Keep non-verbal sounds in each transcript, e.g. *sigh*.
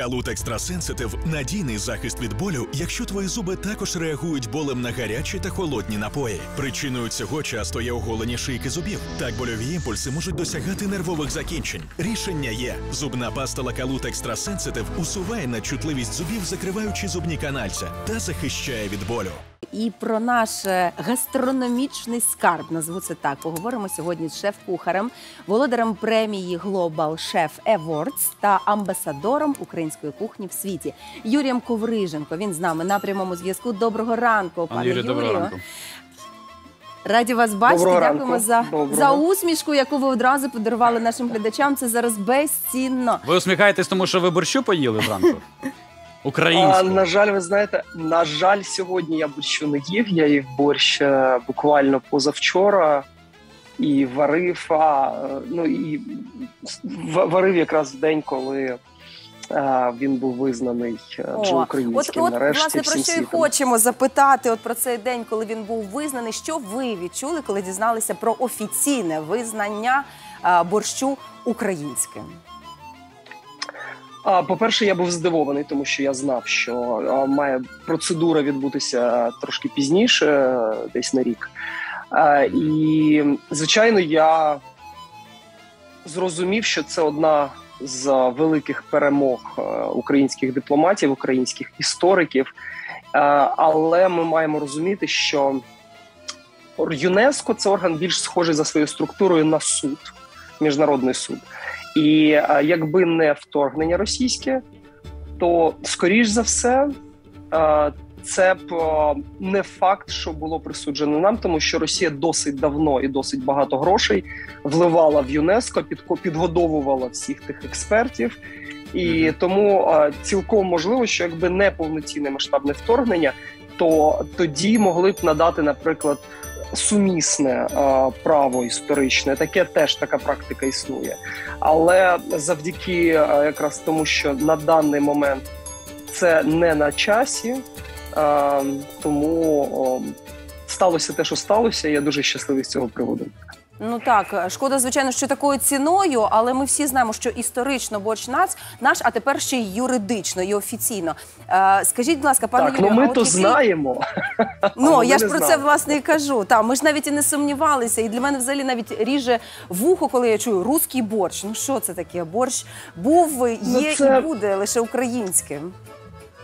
Калут Екстрасенситив надійний захист від болю, якщо твої зуби також реагують болем на гарячі та холодні напої. Причиною цього часто є оголені шийки зубів. Так больові імпульси можуть досягати нервових закінчень. Рішення є: зубна паста Лакалут Екстрасенситив усуває надчутливість зубів, закриваючи зубні канальця та захищає від болю. І про наш е, гастрономічний скарб, назву це так. Поговоримо сьогодні з шеф-кухарем, володарем премії Global Chef Awards та амбасадором української кухні в світі Юрієм Ковриженко. Він з нами на прямому зв'язку. Доброго ранку, пане Пане Юрію, доброго ранку. Раді вас бачити. Доброго Дякуємо ранку. за, Доброго. за усмішку, яку ви одразу подарували нашим глядачам. Це зараз безцінно. Ви усміхаєтесь, тому що ви борщу поїли зранку? *laughs* А, Українську. на жаль, ви знаєте, на жаль, сьогодні я борщу не їв. Я їв борщ е, буквально позавчора і варив. А, ну і варив якраз в день, коли е, він був визнаний е, вже О, От, українським. от нарешті власне про всім що і хочемо запитати, от про цей день, коли він був визнаний. Що ви відчули, коли дізналися про офіційне визнання борщу українським? А по-перше, я був здивований, тому що я знав, що має процедура відбутися трошки пізніше, десь на рік. І звичайно, я зрозумів, що це одна з великих перемог е, українських дипломатів, українських істориків. Е, Але ми маємо розуміти, що ЮНЕСКО це орган більш схожий за своєю структурою на суд, міжнародний суд. І якби не вторгнення російське, то скоріш за все це б не факт, що було присуджено нам, тому що Росія досить давно і досить багато грошей вливала в ЮНЕСКО, підгодовувала всіх тих експертів. І тому цілком можливо, що якби не повноцінне масштабне вторгнення, то тоді могли б надати, наприклад, сумісне е, право історичне. Таке теж така практика існує. Але завдяки е, якраз тому, що на даний момент це не на часі, е, тому сталося те, що сталося. і Я дуже щасливий з цього приводу. Ну так, шкода, звичайно, що такою ціною, але ми всі знаємо, що історично борщ нац наш, а тепер ще й юридично і офіційно. Е, скажіть, будь ласка, пане так, Юрію, ну ми а от то який- знаємо. Ну але я ми ж не про це власне і кажу. Та ми ж навіть і не сумнівалися. І для мене взагалі навіть ріже вухо, коли я чую руський борщ. Ну що це таке? Борщ був, є Ну, це- і буде лише українським.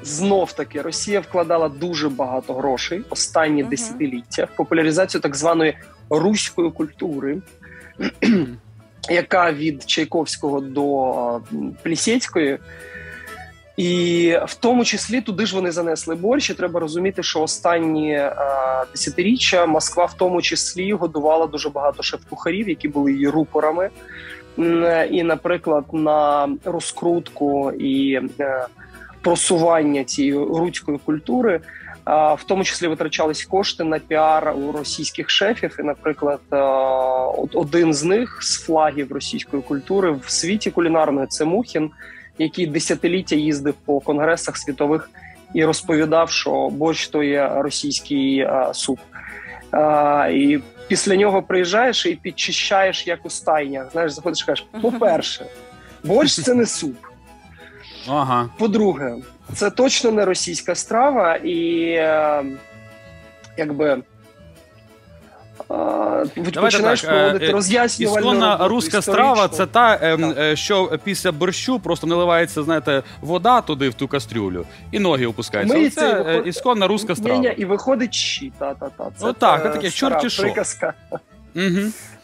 Знов таки Росія вкладала дуже багато грошей останні Мгм. десятиліття в популяризацію так званої руської культури, *clears throat* яка від Чайковського до Плісецької. І в тому числі туди ж вони занесли борщ. І треба розуміти, що останні десятиріччя Москва в тому числі годувала дуже багато шеф-кухарів, які були її рупорами. І, наприклад, на розкрутку і е, просування цієї руської культури, в тому числі витрачались кошти на піар у російських шефів. І, наприклад, один з них з флагів російської культури в світі кулінарної це Мухін, який десятиліття їздив по конгресах світових і розповідав, що борщ то є російський суп. І після нього приїжджаєш і підчищаєш як у стайнях. Знаєш, заходиш і кажеш: *laughs* по-перше, борщ це не суп. Ага. По-друге, це точно не російська страва, і е, якби. е, починаєш так, е, проводити роз'яснювальну Ісконна руська страва це та, ем, Так. що після борщу просто наливається, знаєте, вода туди в ту кастрюлю, і ноги опускаються. Миється Це і е, ісконна руська страва. Ні-ні, і виходить щі, та-та-та. Це Отак, та отаке, стара чорті що. приказка. Угу.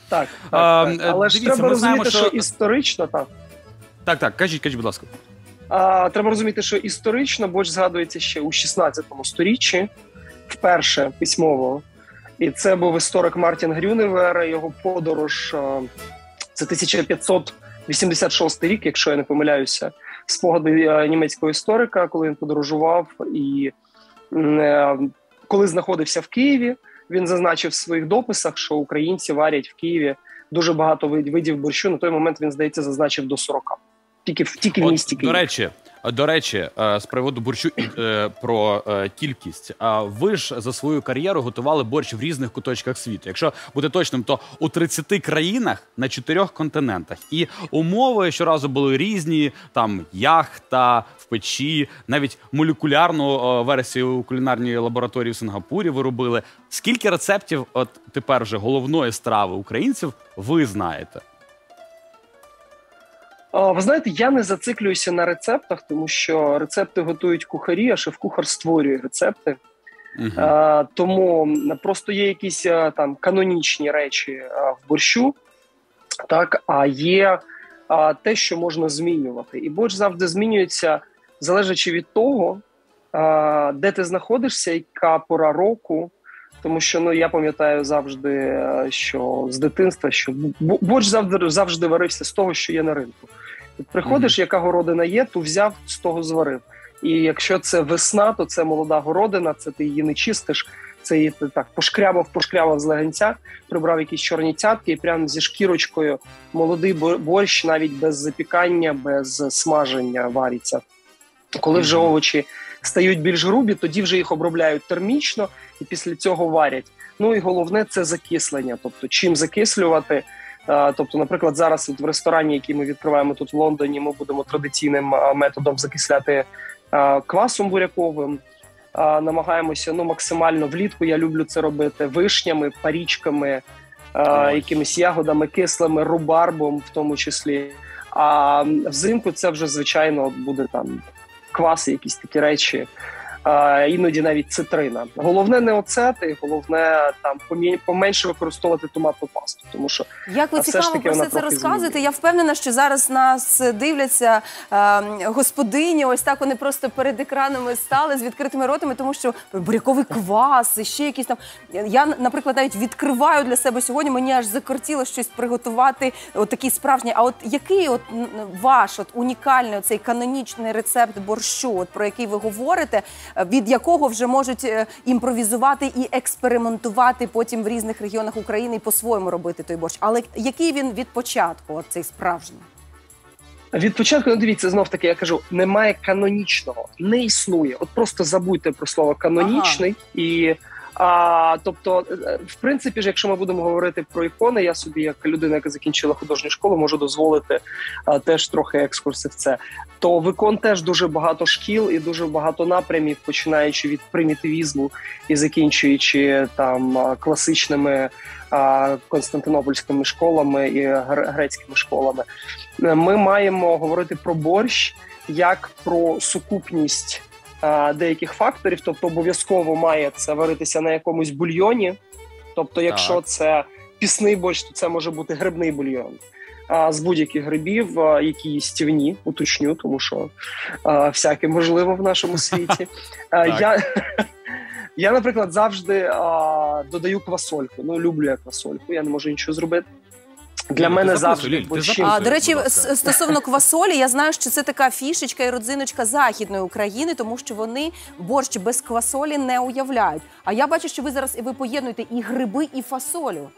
Так, так, А, так. Але ж треба ми розуміти, що... що- історично так. Так, так, кажіть, кажіть, будь ласка. А, треба розуміти, що історично борщ згадується ще у 16 сторіччі, вперше письмово. І це був історик Мартін Грюневер. Його подорож це 1586 рік, якщо я не помиляюся, спогади німецького історика, коли він подорожував і е, коли знаходився в Києві. Він зазначив в своїх дописах, що українці варять в Києві дуже багато вид- видів борщу. На той момент він здається зазначив до 40. Тільки в тільки в місті Київ. до речі, До речі, е, з приводу борщу е, про е, кількість. А ви ж за свою кар'єру готували борщ в різних куточках світу. Якщо бути точним, то у 30 країнах на чотирьох континентах. І умови щоразу були різні: там яхта в печі, навіть молекулярну версію у кулінарній лабораторії в Сингапурі ви робили. Скільки рецептів, от тепер вже головної страви українців, ви знаєте? Ви знаєте, я не зациклююся на рецептах, тому що рецепти готують кухарі, а шеф-кухар створює рецепти. Uh-huh. А, Тому просто є якісь там канонічні речі а, в борщу, так а є а, те, що можна змінювати. І борщ завжди змінюється, залежачи від того, а, де ти знаходишся, яка пора року. Тому що ну я пам'ятаю завжди, що з дитинства що борщ завжди завжди варився з того, що є на ринку. Приходиш, яка городина є, то взяв з того зварив. І якщо це весна, то це молода городина, це ти її не чистиш. Це її ти так пошкрябав, пошкрябав з легенця, прибрав якісь чорні цятки, і прямо зі шкірочкою молодий борщ, навіть без запікання, без смаження вариться. Коли вже овочі стають більш грубі, тоді вже їх обробляють термічно і після цього варять. Ну і головне це закислення. Тобто, чим закислювати. Тобто, наприклад, зараз в ресторані, який ми відкриваємо тут в Лондоні, ми будемо традиційним методом закисляти квасом буряковим. Намагаємося ну максимально влітку. Я люблю це робити вишнями, парічками, якимись ягодами, кислими, рубарбом, в тому числі. А взимку це вже звичайно буде там кваси, якісь такі речі іноді навіть цитрина. Головне не оцети, головне там поменше використовувати томатну пасту, тому що як ви цікаво про все це розказуєте. Я впевнена, що зараз нас дивляться господині. Ось так вони просто перед екранами стали з відкритими ротами, тому що буряковий квас, і ще якісь там. Я, наприклад, навіть відкриваю для себе сьогодні. Мені аж закортіло щось приготувати. От такий справжній. А от який от ваш от унікальний цей канонічний рецепт борщу, от про який ви говорите? Від якого вже можуть е, імпровізувати і експериментувати потім в різних регіонах України і по-своєму робити той борщ. Але який він від початку, от цей справжній? Від початку ну дивіться, знов таки я кажу: немає канонічного, не існує. От просто забудьте про слово канонічний ага. і. А, Тобто, е, в принципі, ж, якщо ми будемо говорити про ікони, я собі, як людина, яка закінчила художню школу, можу дозволити а, теж трохи екскурси в це. То в ікон теж дуже багато шкіл і дуже багато напрямів, починаючи від примітивізму і закінчуючи там класичними а, константинопольськими школами і грецькими школами. Ми маємо говорити про борщ як про сукупність деяких факторів, тобто обов'язково має це варитися на якомусь бульйоні. Тобто, якщо так. це пісний борщ, то це може бути грибний бульйон. А з будь-яких грибів, які їстівні, уточню, тому що а, всяке можливо в нашому *laughs* світі. Я, *laughs* я, наприклад, завжди а, додаю квасольку. Ну, люблю я квасольку, я не можу нічого зробити. Для ну, мене завжди А, до речі, стосовно квасолі, я знаю, що це така фішечка і родзиночка західної України, тому що вони борщ без квасолі не уявляють. А я бачу, що ви зараз ви поєднуєте і гриби, і фасолю.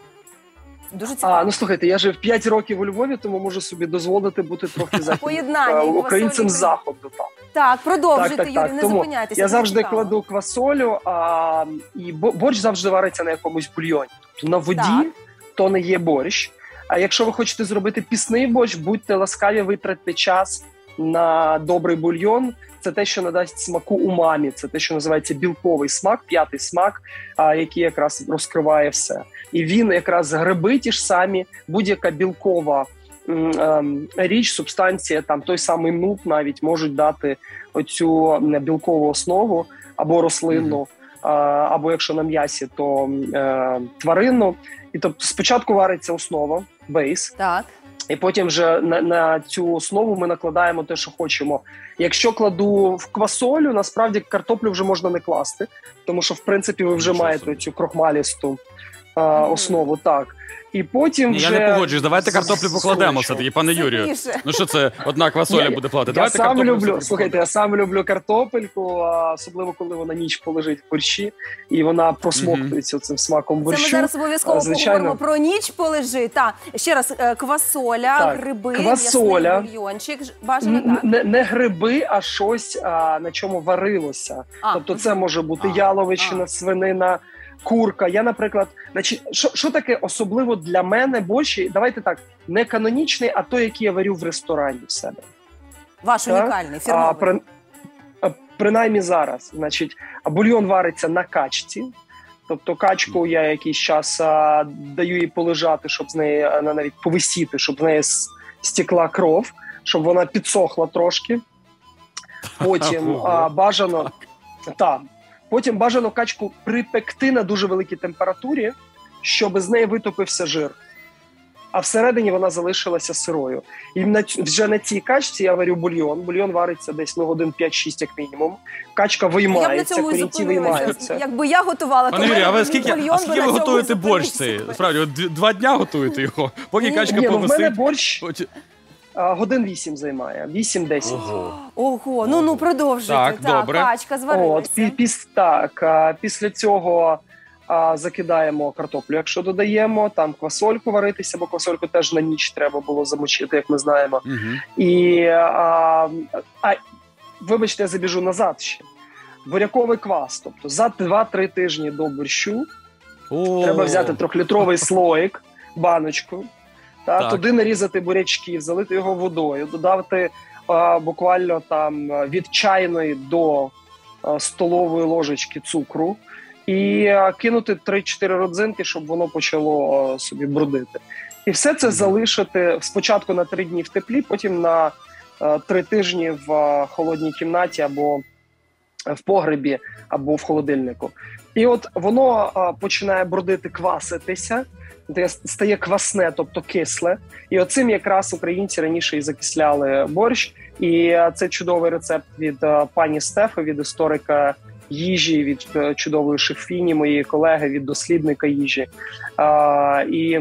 Дуже цікаво. А, ну слухайте, я жив 5 років у Львові, тому можу собі дозволити бути трохи Поєднання українцем з заходу. Так, так продовжуйте, так, так, Юрій, не тому зупиняйтеся. Я завжди цікаво. кладу квасолю, а і борщ завжди вариться на якомусь бульйоні. Тобто на воді так. то не є борщ. А якщо ви хочете зробити пісний борщ, будьте ласкаві, витратьте час на добрий бульйон. Це те, що надасть смаку умамі, це те, що називається білковий смак, п'ятий смак, а, який якраз розкриває все. І він якраз гриби ті ж самі, будь-яка білкова ем, річ, субстанція, там той самий нут навіть можуть дати оцю білкову основу або рослинну. Або якщо на м'ясі, то е, тваринну. І тобто спочатку вариться основа, бейс. Так. І потім вже на на цю основу ми накладаємо те, що хочемо. Якщо кладу в квасолю, насправді картоплю вже можна не класти, тому що в принципі ви вже маєте цю крохмалісту основу, так. І потім Ні, вже... я не погоджуюсь. Давайте картоплю покладемо все-таки, пане Юрію. Ну що це одна квасоля буде платити? Я Давайте сам люблю, слухайте, я сам люблю картопельку, а особливо коли вона ніч полежить в борщі, і вона просмоктується цим смаком Це ми зараз обов'язково звичайно. поговоримо про ніч полежи. Та ще раз е, квасоля, Так, гриби, квасоля. бульйончик. Бажано так. Не, не гриби, а щось, а, на чому варилося. А, тобто, це може бути А, яловичина, свинина, курка. Я, наприклад, значить, що, що таке особливо для мене борщ? Давайте так, не канонічний, а той, який я варю в ресторані в себе. Ваш так. унікальний А, при, а, принаймні зараз, значить, а бульйон вариться на качці. Тобто качку я якийсь час а, даю їй полежати, щоб з неї а, навіть повисіти, щоб з неї с- стекла кров, щоб вона підсохла трошки. Потім а, бажано та, потім бажано качку припекти на дуже великій температурі, щоб з неї витопився жир. А всередині вона залишилася сирою. І на вже на цій качці я варю бульйон. Бульйон вариться десь ну, годин 5-6 як мінімум. Качка виймається, корінці виймаються. Якби я готувала, Пане то Юрію, а ви скільки, бульйон а скільки ви готуєте борщ цей? Справді, от два дня готуєте його, поки Ні, качка Ні, ну, в мене борщ годин 8 займає, 8-10. Ого. Ого, ну ну продовжуйте. Так, добре. Качка От, зварилася. пі- піс, так, а, після цього а, закидаємо картоплю, якщо додаємо, там квасольку варитися, бо квасольку теж на ніч треба було замочити, як ми знаємо. Мгм. І а, а, вибачте, я забіжу назад ще. Буряковий квас, тобто за 2-3 тижні до борщу О. треба взяти трьохлітровий слоїк, баночку, та, Так. туди нарізати бурячки, залити його водою, додати а, буквально там а, від чайної до а, столової ложечки цукру і кинути 3-4 родзинки, щоб воно почало собі брудити. І все це залишити спочатку на 3 дні в теплі, потім на а, 3 тижні в холодній кімнаті або в погребі, або в холодильнику. І от воно а, починає бродити, кваситися, де стає квасне, тобто кисле. І оцим якраз українці раніше і закисляли борщ. І це чудовий рецепт від а, пані Стефи, від історика їжі, від е, чудової шефіні, моєї колеги, від дослідника їжі. А, і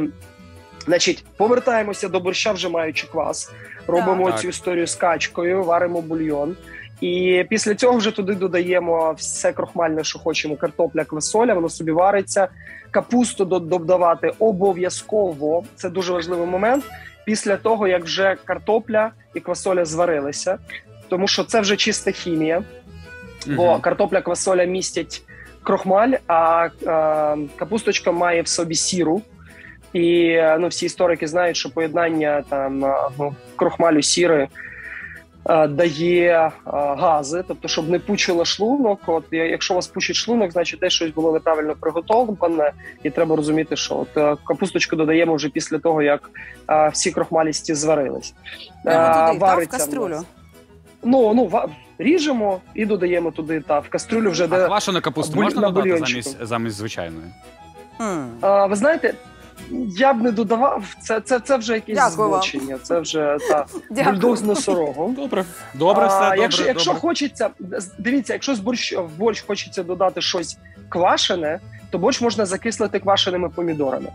Значить, повертаємося до борща, вже маючи квас. Робимо Так. цю історію з качкою, варимо бульйон. І після цього вже туди додаємо все крохмальне, що хочемо: картопля, квасоля, воно собі вариться. Капусту додавати обов'язково. Це дуже важливий момент. Після того, як вже картопля і квасоля зварилися, тому що це вже чиста хімія, бо картопля, квасоля містять крохмаль, а е, капусточка має в собі сіру. І ну, всі історики знають, що поєднання там ну, крохмалю сіри дає е, гази, тобто, щоб не пучило шлунок. От якщо у вас пучить шлунок, значить десь щось було неправильно приготовлене, і треба розуміти, що от е, капусточку додаємо вже після того, як е, всі крохмалісті зварились. Прямо Е, туди, та, в каструлю. Ну ну ріжемо і додаємо туди та в кастрюлю вже А де. квашену капусту буль- можна додати замість, замість звичайної? М. А, ви знаєте, я б не додавав. Це, це, це вже якесь Дякую вам. збочення. Це вже та *laughs* бульдог з носорогом. Добре. Добре, А, все, добре. якщо, якщо добре. хочеться, дивіться, якщо з борщ в борщ хочеться додати щось квашене, то борщ можна закислити квашеними помідорами.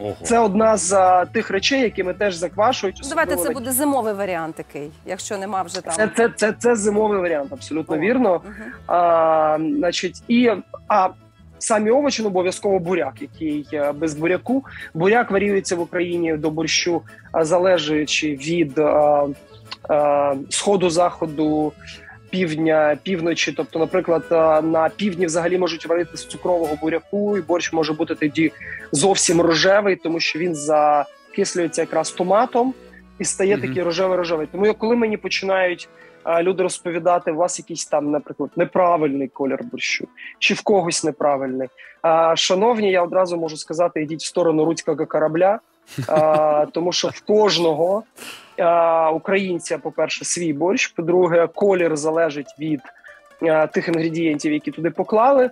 Ого. Це одна з а, тих речей, якими теж заквашують. Ну, Давайте це буде зимовий варіант такий, якщо нема вже там. Це, це, це, це зимовий варіант, абсолютно О, вірно. мгм. А, значить, і а самі овочі, ну, обов'язково буряк, який е, без буряку. Буряк варіюється в Україні до борщу, а, залежачи від а, а, сходу, заходу. Півдня, півночі, тобто, наприклад, на півдні взагалі можуть варити з цукрового буряку, і борщ може бути тоді зовсім рожевий, тому що він закислюється якраз томатом і стає Мгм. такий рожевий-рожевий. Тому коли мені починають люди розповідати, у вас якийсь там, наприклад, неправильний колір борщу, чи в когось неправильний. А, шановні, я одразу можу сказати, йдіть в сторону руцького корабля, а, *laughs* тому що в кожного а, українця, по-перше, свій борщ, по-друге, колір залежить від а, тих інгредієнтів, які туди поклали.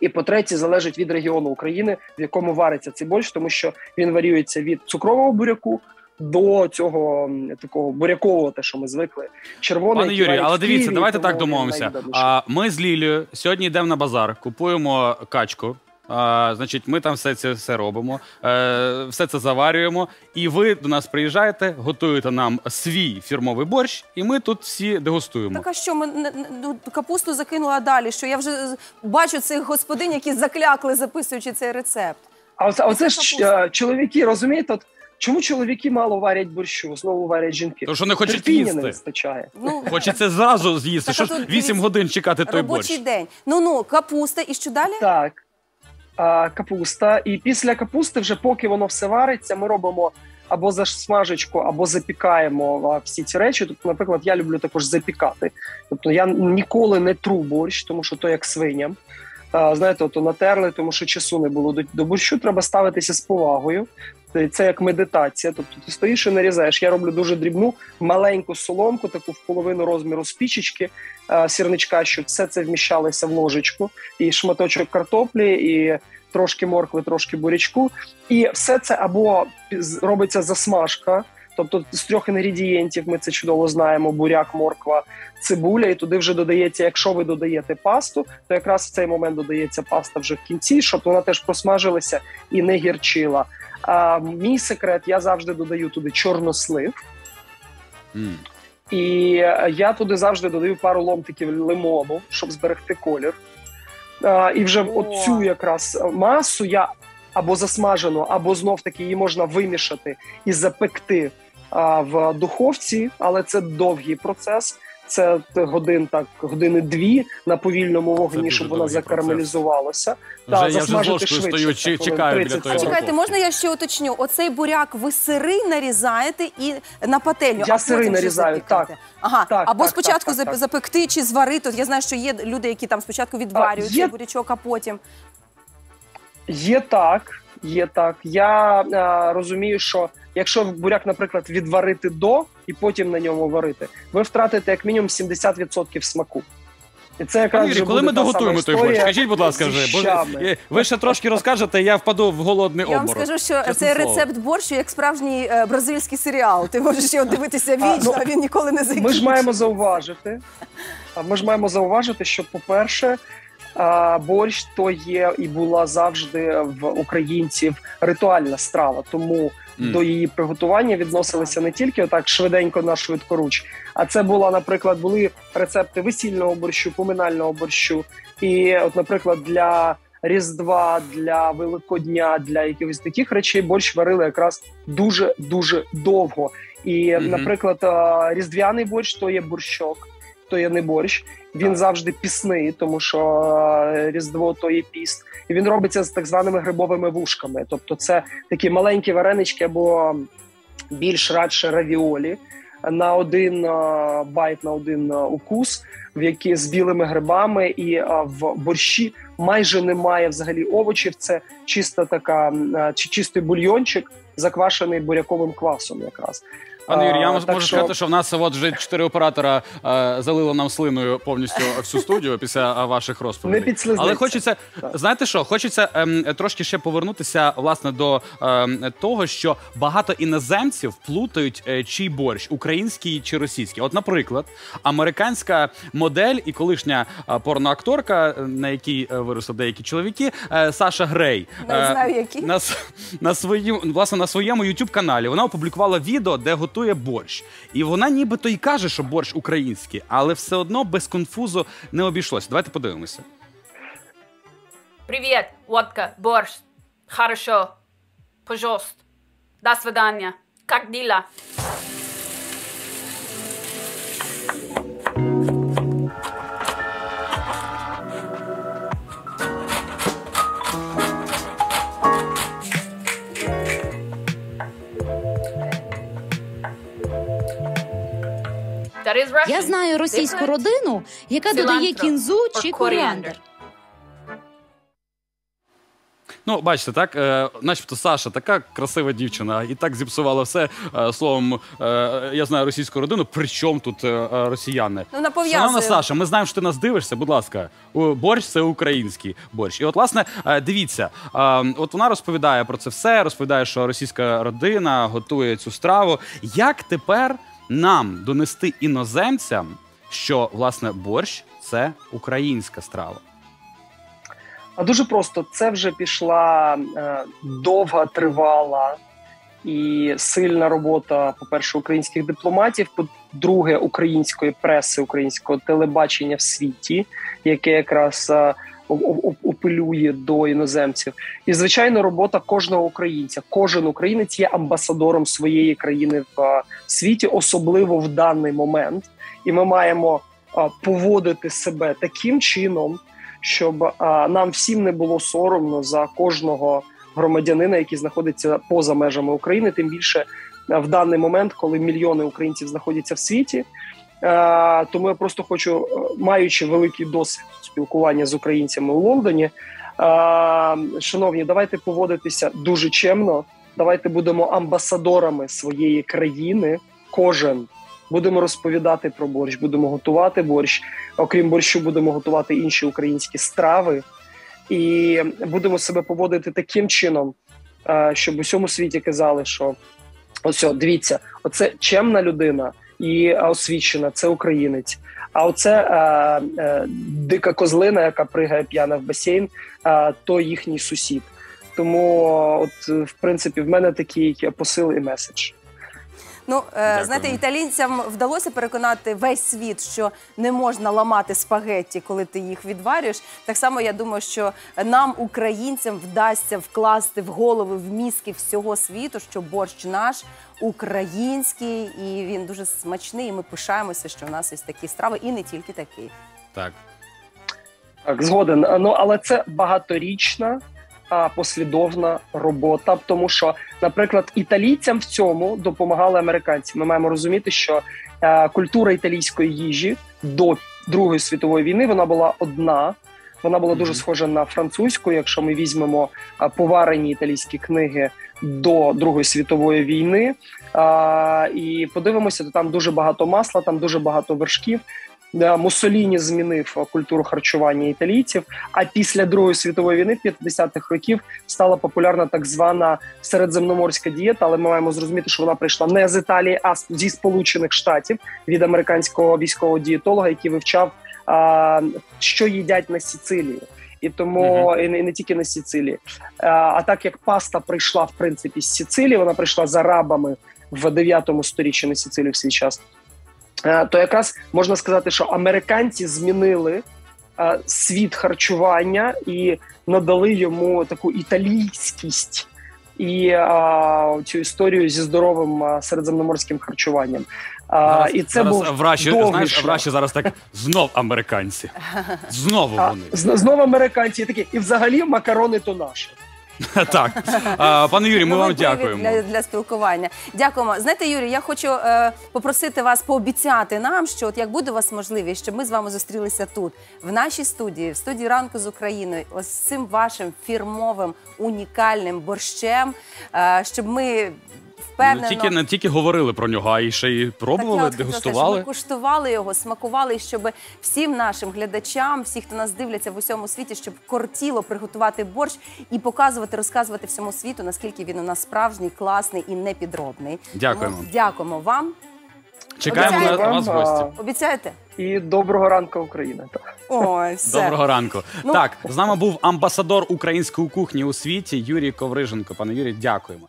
І по-третє, залежить від регіону України, в якому вариться цей борщ, тому що він варіюється від цукрового буряку до цього такого бурякового, те, що ми звикли. Червоний, Пане Юрію, але дивіться, давайте так домовимося. А ми з Лілією сьогодні йдемо на базар, купуємо качку. А, значить, ми там все це все робимо, е, все це заварюємо. І ви до нас приїжджаєте, готуєте нам свій фірмовий борщ, і ми тут всі дегустуємо. Так а що ми не- не- ну, капусту закинула далі? Що я вже бачу цих господинь, які заклякли, записуючи цей рецепт. А оце, оце ж е, чоловіки, розумієте, от, чому чоловіки мало варять борщу, знову варять жінки? Тому що не хочуть Терпіння не вистачає. Ну *laughs* Хочеться зразу з'їсти. Так, Що а ж тут 8 дивіться, годин чекати той борщ? робочий день. Ну ну капуста, і що далі? Так. А, капуста. І після капусти, вже поки воно все вариться, ми робимо або засмажечку, або запікаємо а, всі ці речі. Тобто, наприклад, я люблю також запікати. Тобто я ніколи не тру борщ, тому що то як свиням. А, знаєте, ото натерли, тому що часу не було. До, до борщу треба ставитися з повагою. Це- як медитація. Тобто ти стоїш і нарізаєш. Я роблю дуже дрібну, маленьку соломку, таку в половину розміру спічечки, е, сірничка, щоб все це вміщалося в ложечку, і шматочок картоплі, і трошки моркви, трошки бурячку. І все це або робиться засмажка. Тобто з трьох інгредієнтів ми це чудово знаємо: буряк, морква, цибуля, і туди вже додається. Якщо ви додаєте пасту, то якраз в цей момент додається паста вже в кінці, щоб вона теж просмажилася і не гірчила. А мій секрет я завжди додаю туди чорнослив. М. І я туди завжди додаю пару ломтиків лимону, щоб зберегти колір. А, і вже О. оцю якраз масу я або засмажену, або знов таки її можна вимішати і запекти а, в духовці, але це довгий процес. Це годин так, години дві на повільному вогні, щоб вона закарамелізувалася. Вже, Та, я вже засмажити ложкою швидше, стою, це чекаю біля 30 тої секунд. Чекайте, можна я ще уточню? Оцей буряк ви сирий нарізаєте і на пательню. Я а вже нарізаю, так. Ага, Так, або так, спочатку так, запекти чи зварити. Я знаю, що є люди, які там спочатку відварюють є- цей бурячок, а потім. Є так, є так. Я е, розумію, що якщо буряк, наприклад, відварити до і потім на ньому варити, ви втратите як мінімум 70% смаку. І це якраз Юрій, коли ми доготуємо той борщ? Скажіть, будь ласка, вже. бо ви ще трошки розкажете, я впаду в голодний Я вам скажу, що Чесне цей слово. рецепт борщу як справжній е, бразильський серіал. Ти можеш його дивитися А, ну, а він ніколи не закінчиться. Ми ж маємо зауважити. а Ми ж маємо зауважити, що, по-перше, а, борщ то є і була завжди в українців ритуальна страва. Тому Мгм. до її приготування відносилися не тільки отак швиденько на швидкоруч, а це була, наприклад, були рецепти весільного борщу, поминального борщу. І, от, наприклад, для Різдва, для Великодня, для якихось таких речей борщ варили якраз дуже дуже довго. І, Мгм. наприклад, різдвяний борщ то є борщок, то є не борщ. Він Так. завжди пісний, тому що різдво то є піст. І він робиться з так званими грибовими вушками. Тобто, це такі маленькі варенички або більш радше равіолі на один байт, на один укус, в які з білими грибами, і в борщі майже немає взагалі овочів. Це чиста така чи чистий бульйончик, заквашений буряковим квасом, якраз. Пане Юрій, я А, можу так можу що- сказати, що в нас от вже чотири оператора е, залило нам слиною повністю всю студію після е, ваших Не розповідей. підслизниться. Але хочеться, Так. знаєте що, хочеться ем, трошки ще повернутися власне до ем, того, що багато іноземців плутають е, чий борщ, український чи російський. От, наприклад, американська модель і колишня е, порноакторка, е, на якій е, виросли деякі чоловіки, е, Саша Грей. Не знаю, які. на, с- на своїм власне на своєму youtube каналі вона опублікувала відео, де готує борщ. І вона нібито й каже, що борщ український, але все одно без конфузу не обійшлося. Давайте подивимося. Привіт, водка, борщ. Хорошо. Пожалуйста. До свидання. Как дела? Я знаю російську родину, яка додає кінзу чи коріандр. Ну, бачите, так, е, начебто Саша така красива дівчина, і так зіпсувала все. Е, словом, е, я знаю російську родину. При чому тут е, е, росіяни? Ну. Шановна Саша, ми знаємо, що ти нас дивишся. Будь ласка, борщ це український борщ. І от, власне, е, дивіться, е, от вона розповідає про це все, розповідає, що російська родина готує цю страву. Як тепер нам донести іноземцям, що власне борщ це українська страва? А дуже просто це вже пішла е, довга, тривала і сильна робота, по-перше, українських дипломатів, по-друге, української преси, українського телебачення в світі, яке якраз е, о- о- до іноземців. І звичайно, робота кожного українця. Кожен українець є амбасадором своєї країни в е, світі, особливо в даний момент. І ми маємо е, поводити себе таким чином, щоб нам всім не було соромно за кожного громадянина, який знаходиться поза межами України, тим більше в даний момент, коли мільйони українців знаходяться в світі. Е, Тому я просто хочу, е, маючи великий досвід спілкування з українцями у Лондоні, е, шановні, давайте поводитися дуже чемно. Давайте будемо амбасадорами своєї країни. Кожен будемо розповідати про борщ, будемо готувати борщ. Окрім борщу, будемо готувати інші українські страви, і будемо себе поводити таким чином, щоб у всьому світі казали, що ось, дивіться, оце чемна людина і освічена, це українець. А оце е, е, дика козлина, яка пригає п'яна в басейн, е, то їхній сусід. Тому, от, в принципі, в мене такий посил і меседж. Ну, е, Дякую. знаєте, італійцям вдалося переконати весь світ, що не можна ламати спагетті, коли ти їх відварюєш. Так само я думаю, що нам, українцям, вдасться вкласти в голови, в мізки всього світу, що борщ наш український, і він дуже смачний. І ми пишаємося, що у нас є такі страви, і не тільки такі. Так. Так, згоден. Ну але це багаторічна а, послідовна робота, тому що, наприклад, італійцям в цьому допомагали американці. Ми маємо розуміти, що е, культура італійської їжі до Другої світової війни вона була одна. Вона була дуже схожа на французьку. Якщо ми візьмемо поварені італійські книги до Другої світової війни, а, і подивимося, то там дуже багато масла, там дуже багато вершків. Муссоліні змінив культуру харчування італійців. А після Другої світової війни, 50-х років, стала популярна так звана середземноморська дієта. Але ми маємо зрозуміти, що вона прийшла не з Італії, а зі Сполучених Штатів від американського військового дієтолога, який вивчав, що їдять на Сицилії. І тому і, не, і не тільки на Сицилії. А, а так як паста прийшла в принципі з Сицилії, вона прийшла з арабами в 9 сторіччі на Сицилію в свій час. Е, то якраз можна сказати, що американці змінили е, світ харчування і надали йому таку італійськість і цю історію зі здоровим середземноморським харчуванням. А, Зараз, і це зараз був врачі, довгий знаєш, шлях. врачі зараз так знов американці. Знову А, вони. з- знову американці такі, і взагалі макарони то наші. *laughs* Так. А, Пане Юрій, ми Новий вам привід дякуємо. для, для спілкування. Дякуємо. Знаєте, Юрій, я хочу е, попросити вас пообіцяти нам, що от як буде у вас можливість, щоб ми з вами зустрілися тут, в нашій студії, в студії ранку з Україною, ось з цим вашим фірмовим унікальним борщем, е, щоб ми впевнено Не тільки, не тільки говорили про нього, а й ще й Так, я пробували, от хотіла сказати, дегустували. Ми куштували його, смакували, і щоб всім нашим глядачам, всі, хто нас дивляться в усьому світі, щоб кортіло приготувати борщ і показувати, розказувати всьому світу, наскільки він у нас справжній, класний і непідробний. Дякуємо. Тому дякуємо вам. Чекаємо на Обіцяєте? вас в гості. Обіцяєте? І доброго ранку, Україна. Так. Ой, *laughs* все. Доброго ранку. Ну- Так, з нами був амбасадор української кухні у світі Юрій Ковриженко. Пане Юрій, дякуємо.